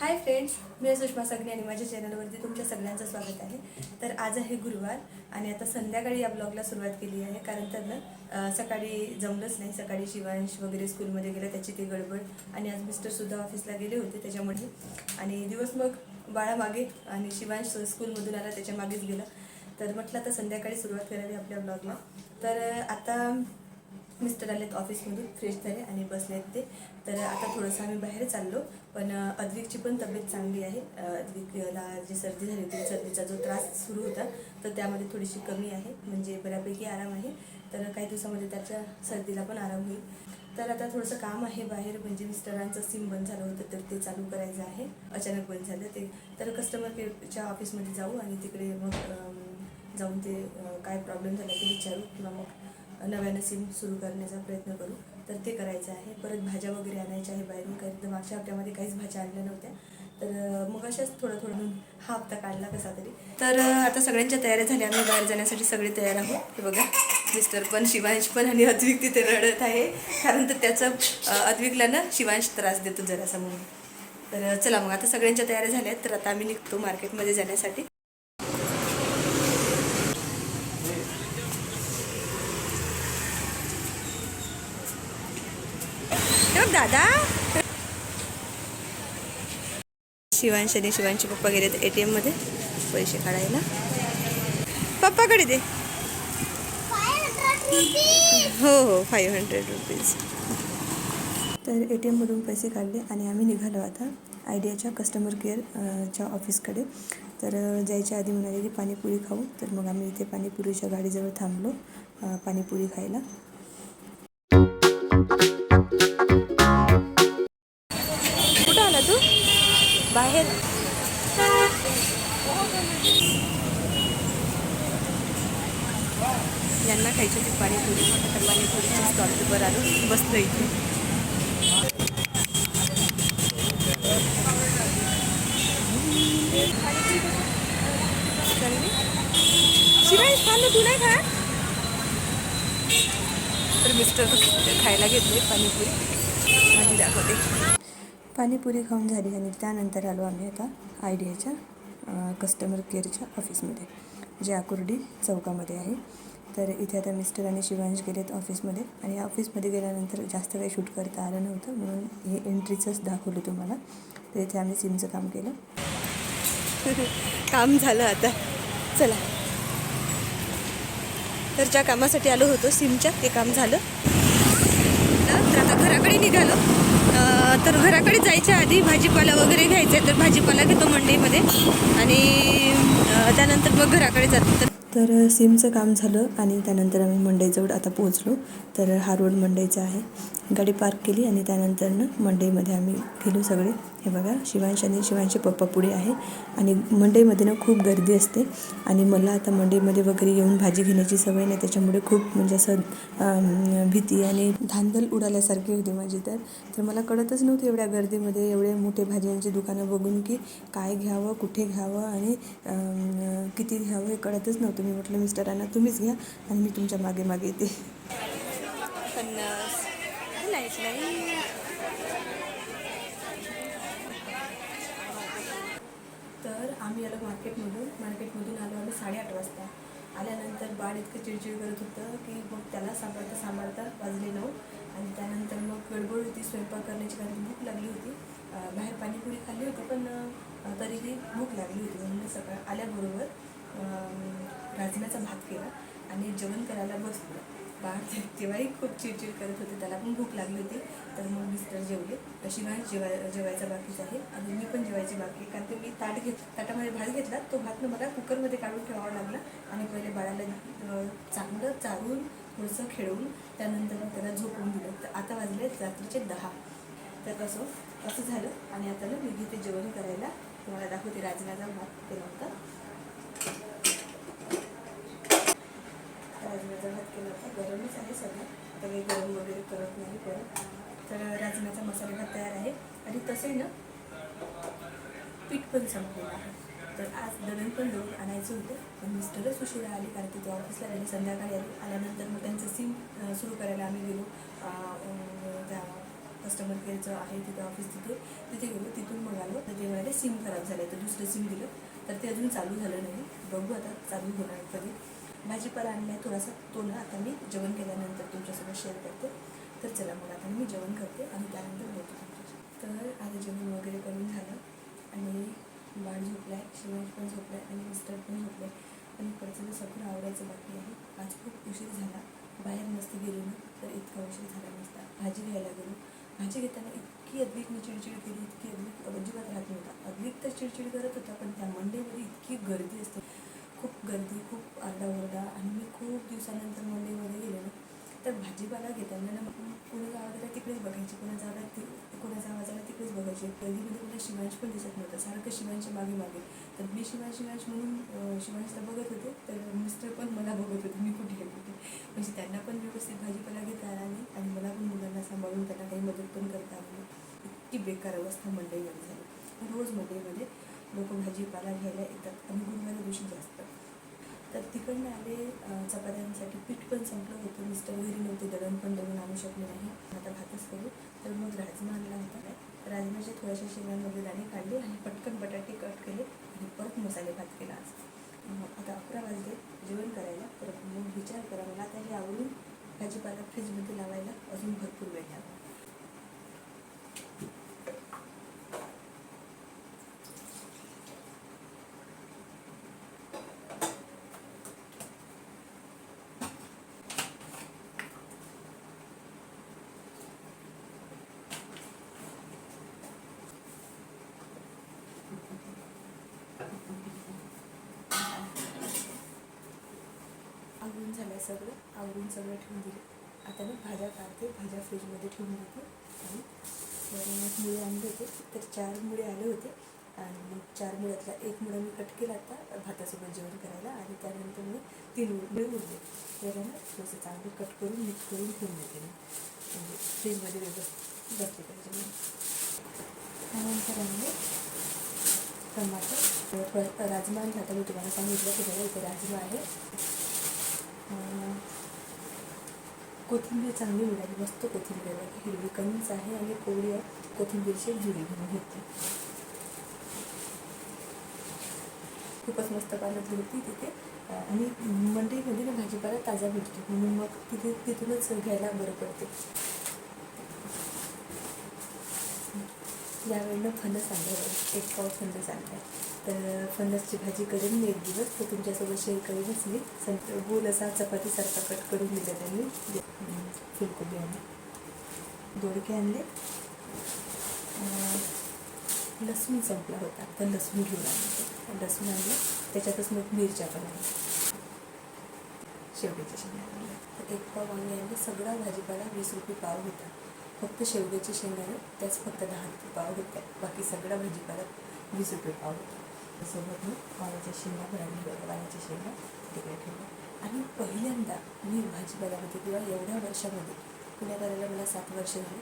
Hi friends मी सुषमा सगळे आणि माझ्या चॅनलवरती तुमच्या सगळ्यांचं स्वागत आहे. तर आज आहे गुरुवार आणि आता संध्याकाळी या ब्लॉगला सुरुवात केली आहे. कारण त्यांना सकाळी जमलंच नाही. सकाळी शिवांश वगैरे स्कूलमध्ये गेलं त्याची ती गडबड आणि आज मिस्टरसुद्धा ऑफिसला गेले होते त्याच्यामध्ये आणि दिवस मग बाळामागे आणि शिवांश स्कूलमधून आला त्याच्या मागेच गेला. तर म्हटलं आता संध्याकाळी सुरुवात करावी आपल्या ब्लॉगला तर आता मिस्टर आलेत ऑफिसमधून फ्रेश झाले आणि बसलेत ते. तर आता थोडंसं आम्ही बाहेर चाललो पण अद्विकची पण तब्येत चांगली आहे. अद्विकला जी सर्दी झाली होती सर्दीचा जो त्रास सुरू होता तर त्यामध्ये थोडीशी कमी आहे. म्हणजे बऱ्यापैकी आराम आहे. तर काही दिवसामध्ये त्याच्या सर्दीला पण आराम होईल. तर आता थोडंसं काम आहे बाहेर म्हणजे मिस्टरांचं सिम बंद झालं होतं तर ते चालू करायचं आहे. अचानक बंद झालं ते. तर कस्टमर केअरच्या ऑफिसमध्ये जाऊ आणि तिकडे मग जाऊन ते काय प्रॉब्लेम झाला ते विचारू किंवा मग नव्यानं सिम सुरू करण्याचा प्रयत्न करू. तर ते करायचं आहे. परत भाज्या वगैरे आणायच्या आहे बाहेरून. कारण तर मागच्या हप्त्यामध्ये काहीच भाज्या आणल्या नव्हत्या. तर मग अशाच थोडं थोडं हा हप्ता काढला कसा तरी. तर आता सगळ्यांच्या तयाऱ्या झाल्या. आम्ही बाहेर जाण्यासाठी सगळे तयार आहोत. हे बघा. मिस्टर पण शिवांश पण आणि अद्विक तिथे रडत आहे. कारण तर त्याचं अद्विकला ना शिवांश त्रास देतो जरासा म्हणून. तर चला मग. आता सगळ्यांच्या तयाऱ्या झाल्या आहेत. तर आता आम्ही निघतो मार्केटमध्ये जाण्यासाठी. दादा? शिवांश आणि शिवांचे पप्पा गेले ए टी एममध्ये पैसे काढायला. पप्पाकडे दे. हो हो फाईव्ह हंड्रेड रुपीज तर ए टी एममधून पैसे काढले आणि आम्ही निघालो आता आयडियाच्या कस्टमर केअर च्या ऑफिसकडे तर जायच्या आधी म्हणाले की पाणीपुरी खाऊ. तर मग आम्ही इथे पाणीपुरीच्या गाडीजवळ थांबलो पाणीपुरी खायला. बाहेर. यांना खायची होती पाणीपुरी आता पाणीपुरीच्या स्टॉलवर आलो. बसलो इथे. शिवाय खाल्लं तू नाही खा तर मिस्टर खायला घेतले पाणीपुरी. माझी दाखवते. पाणीपुरी खाऊन झाली आणि त्यानंतर आलो आम्ही आता आयडियाच्या कस्टमर केअरच्या ऑफिसमध्ये जे आकुर्डी चौकामध्ये आहे. तर इथे आता मिस्टर आणि शिवांश गेलेत ऑफिसमध्ये आणि ऑफिसमध्ये गेल्यानंतर जास्त काही शूट करता आलं नव्हतं म्हणून हे एंट्रीचंच दाखवलं तुम्हाला. तर इथे आम्ही सिमचं काम केलं. काम झालं आता. चला. तर ज्या कामासाठी आलो होतो सिमच्या ते काम झालं. तर आता घराकडे निघालो. तर घराकडे जायच्या आधी भाजीपाला वगैरे घ्यायचा आहे तर भाजीपाला घेतो मंडईमध्ये. आणि त्यानंतर मग घराकडे जातो. तर तर सिमचं काम झालं आणि त्यानंतर आम्ही मंडईजवळ आता पोहोचलो. तर हा रोड मंडईचा आहे. गाडी पार्क केली आणि त्यानंतरनं मंडईमध्ये आम्ही गेलो सगळे. हे बघा शिवांश आणि शिवांशचे पप्पा पुढे आहे. आणि मंडईमध्ये ना खूप गर्दी असते. आणि मला आता मंडईमध्ये वगैरे येऊन भाजी घेण्याची सवय नाही. त्याच्यामुळे खूप म्हणजे असं भीती आणि धांदल उडाल्यासारखी होती माझी तर. तर मला कळतच नव्हतं एवढ्या गर्दीमध्ये एवढे मोठे भाज्यांची दुकानं बघून की काय घ्यावं कुठे घ्यावं आणि किती घ्यावं हे कळतच नव्हतं. मी म्हटलं मिस्टरांना तुम्हीच घ्या आणि मी तुमच्या मागे मागे येते. पन्नास. लाइट नाही. तर आम्ही आलो मार्केटमधून. मार्केटमधून आलो आम्ही साडेआठ वाजता. आल्यानंतर बाळ इतकं चिडचिड करत होतं की मग त्याला सांभाळता सांभाळता वाजले नऊ. आणि त्यानंतर मग गडबड होती स्वयंपाक करण्याची कारण भूक लागली होती. बाहेर पाणीपुरी खाल्ली होती पण तरीही भूक लागली होती म्हणून सकाळ आल्याबरोबर अं, भात केला आणि जेवण करायला बसलो. बाळ तेव्हाही खूप चिडचिड करत होते त्याला पण भूक लागली होती तर मग मिस्टर जेवले. शिवाय जेवाय जेवायचा बाकीच आहे. आणि मी पण जेवायची बाकी आहे. कारण ते मी ताट घेत ताटामध्ये भात घेतला. तो भात मला कुकरमध्ये काढून ठेवावा लागला. आणि पहिले बाळाला चांगलं चारून थोडंसं खेळवून त्यानंतर मग त्याला झोपून दिलं. तर आता वाजले रात्रीचे दहा. तर कसं असं झालं. आणि आता ना मी घेते जेवण करायला. तुम्हाला दाखवते राजनाचा भात केला होता. राजमाचा भात केला होता गरमच आहे सगळं. आता काही गरम वगैरे करत नाही परत तर राजमाचा मसाला भात तयार आहे. आणि तसे ना पीठ पण संपलेलं आहे. तर आज दळण पण लोक आणायचं होतं. पण मिस्टरच उशिरा आले कारण तिथे ऑफिसला गेले. संध्याकाळी आले. आल्यानंतर मग त्यांचं सिम सुरू करायला आम्ही गेलो. त्या कस्टमर केअरचं आहे तिथे ऑफिस तिथे. तिथे गेलो. तिथून मग आलो. तर जेव्हा सिम खराब झालं. आहे तर दुसरं सिम दिलं. तर ते अजून चालू झालं नाही. बघू आता चालू होणार कधी. भाजीपाला आणला आहे थोडासा तो ना आता मी. जेवण केल्यानंतर तुमच्यासोबत शेअर करते. तर चला मग आता मी जेवण करते आणि त्यानंतर बोलतो तुमच्याशी. तर आता जेवण वगैरे करून झालं आणि बाळ झोपला आहे शिवांश पण झोपला आहे आणि मिस्टर पण झोपले. आणि पुढचं सगळं आवडायचं बाकी आहे आज खूप उशीर झाला. बाहेर नसते गेलो ना तर इतका उशीर झाला नसता. भाजी घ्यायला गेलो. भाजी घेताना इतकी अद्विक मी चिडचिड केली इतकी अद्विक अजिबात राहत नव्हता. अद्विक तर चिडचिड करत होता पण त्या मंडईमध्ये इतकी गर्दी असते. खूप गर्दी खूप खूप दिवसानंतर मंडईमध्ये गेले ना तर भाजीपाला घेताना ना मग कोणाचा तिकडेच बघायची कुणा जागा ति कोणाचा आवाज तिकडेच बघायची. गर्दीमध्ये म्हणजे मला शिवांश पण दिसत नव्हतं सारखं शिवांशच्या मागे मागे. तर मी शिवाय शिवांश म्हणून शिवांशला बघत होते तर मिस्टर पण मला बघत होते मी कुठे गेले होते. म्हणजे त्यांना पण व्यवस्थित भाजीपाला घेता आला नाही आणि मला पण मुलांना सांभाळून त्यांना काही मदत पण करता आली इतकी बेकार अवस्था मंडईमध्ये झाली. रोज मंडईमध्ये लोक भाजीपाला घ्यायला येतात आणि गुरुवारी दिवशी जास्त. तर तिकडनं आले चपात्यांसाठी पीठ पण संपलं होतं. मिस्टर घरी नव्हते दळण पण दळून आणू शकले नाही. आता भातच करू. तर मग राजमा आणला होता. राजमाचे थोड्याशा शेंगांमध्ये दाणे काढले आणि पटकन बटाटे कट केले आणि परत मसाले भात केला आज. आता अकरा वाजले. जेवण करायला. तर मग विचार करा. मला आता हे आवडून भाजीपाला फ्रीजमध्ये लावायला अजून भरपूर वेळ लागला. आवरून सगळं आवरून सगळं ठेवून दिले. आता मी भाज्या काढते भाज्या फ्रीजमध्ये ठेवून देते. आणि वरून मुळे आणले होते तर चार मुळे आले होते. आणि मग चार मुळ्यातला एक मुळा मी कट केला आता भातासोबत जेवण करायला. आणि त्यानंतर मी तीन मुळे उरले. तर ना थोडंसं चांगलं कट करून मिक्स करून ठेवून देते मी. म्हणजे फ्रीजमध्ये व्यवस्थित बसले पाहिजे त्यानंतर आणले टमाटर. राजमा आणला आता मी तुम्हाला सांगितलं की बघा इथे राजमा आहे. कोथिंबीर चांगली मिळाली मस्त कोथिंबीर आहे. हिरवी कमीच आहे आणि कोवळी आहे. कोथिंबीरची एक घेऊन म्हणून खूपच मस्त पालक होती तिथे. आणि मंडईमध्ये ना भाजीपाला ताजा भेटतो. म्हणून मग तिथे तिथूनच घ्यायला बरं पडते. यावेळेला फणस आणलं. एक पाव फणस आणलं. आहे तर फणसची भाजी करेन मी एक दिवस तर तुमच्यासोबत शेअर करेनच मी. संत गोल असा चपातीसारखा कट करून दिला त्यांनी. फुलकोबी आणले. दोडके आणले. लसूण संपला होता. तर लसूण घेऊन आणले लसूण आणलं. त्याच्यातच मग मिरच्या पण आणल्या. शेवग्याच्या शेंगा आणल्या. तर एक पाव वांगे आणले. सगळा भाजीपाला वीस रुपये पाव होता. फक्त शेवग्याची शेंगाने त्याच फक्त दहा रुपये पाव होत्या. बाकी सगळा भाजीपाला वीस रुपये पाव होता. सोबत मी वाण्याच्या शेंगा भरायला बघा वाण्याच्या शेंगा तिकडे ठेवल्या. आणि पहिल्यांदा मी भाजीपाल्यामध्ये किंवा एवढ्या वर्षामध्ये पुण्यात करायला मला सात वर्ष झाली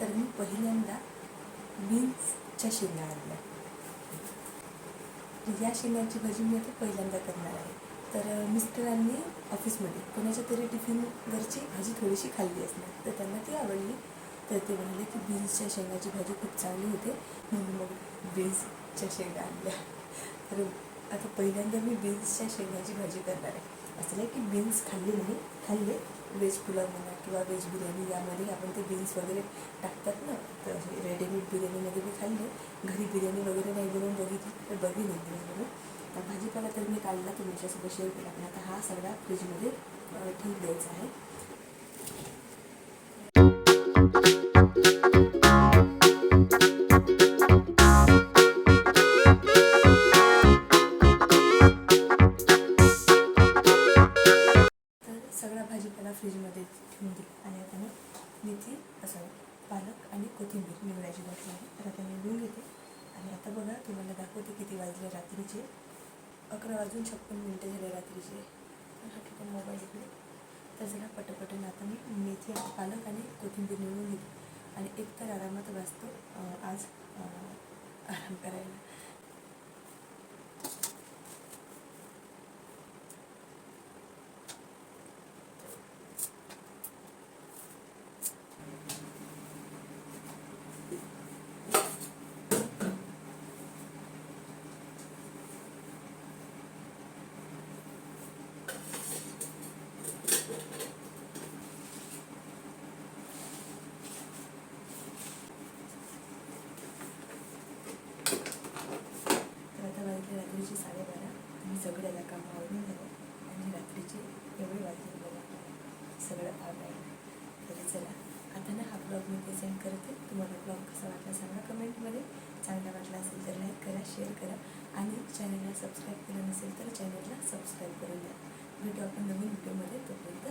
तर मी पहिल्यांदा बीन्सच्या शेंगा आणल्या. या शेंगांची भाजी मी आता पहिल्यांदा करणार आहे. तर मिस्टरांनी ऑफिसमध्ये कोणाच्या तरी टिफिनवरची भाजी थोडीशी खाल्ली असणार तर त्यांना ती आवडली. तर ते म्हणाले की बीन्सच्या शेंगाची भाजी खूप चांगली होते म्हणून मग बीन्सच्या शेंगा आणल्या. तर आता पहिल्यांदा मी बीन्सच्या शेंगाची भाजी करणार आहे. असं नाही की बीन्स खाल्ली नाही खाल्ले व्हेज पुलाव म्हणा किंवा व्हेज बिर्याणी यामध्ये आपण ते बीन्स वगैरे टाकतात ना तर रेडीमेड बिर्याणीमध्ये मी खाल्ले. घरी बिर्याणी वगैरे नाही बनवून बघितली तर बघीन नाही दिवस तर भाजीपाला तर मी काढला तुमच्यासोबत शेअर केला पण आता हा सगळा फ्रीजमध्ये ठीक ठेवून द्यायचा आहे. कोथिंबीर निवडायची तर आता निवडून घेते आणि आता बघा तुम्हाला दाखवते किती वाजले रात्रीचे. अकरा वाजून छप्पन मिनटं झाले रात्रीचे. तर हा ठिकाण मोबाईल इकडे. तर जरा पटपटून आता मी मेथी पालक आणि कोथिंबीर निवडून घेते. आणि एक तर आरामात वाचतो आज आराम करायला. कामावरून गेलो. आणि रात्रीचे एवढे वाजले बघा सगळं आवडायला तरी चला आता ना हा ब्लॉग मी प्रेझेंट करते. तुम्हाला ब्लॉग कसा वाटला सांगा कमेंटमध्ये चांगला वाटला असेल तर लाईक करा शेअर करा. आणि चॅनलला सबस्क्राईब केलं नसेल तर चॅनलला सबस्क्राईब करून द्या. भेटू आपण नवीन व्हिडिओमध्ये तोपर्यंत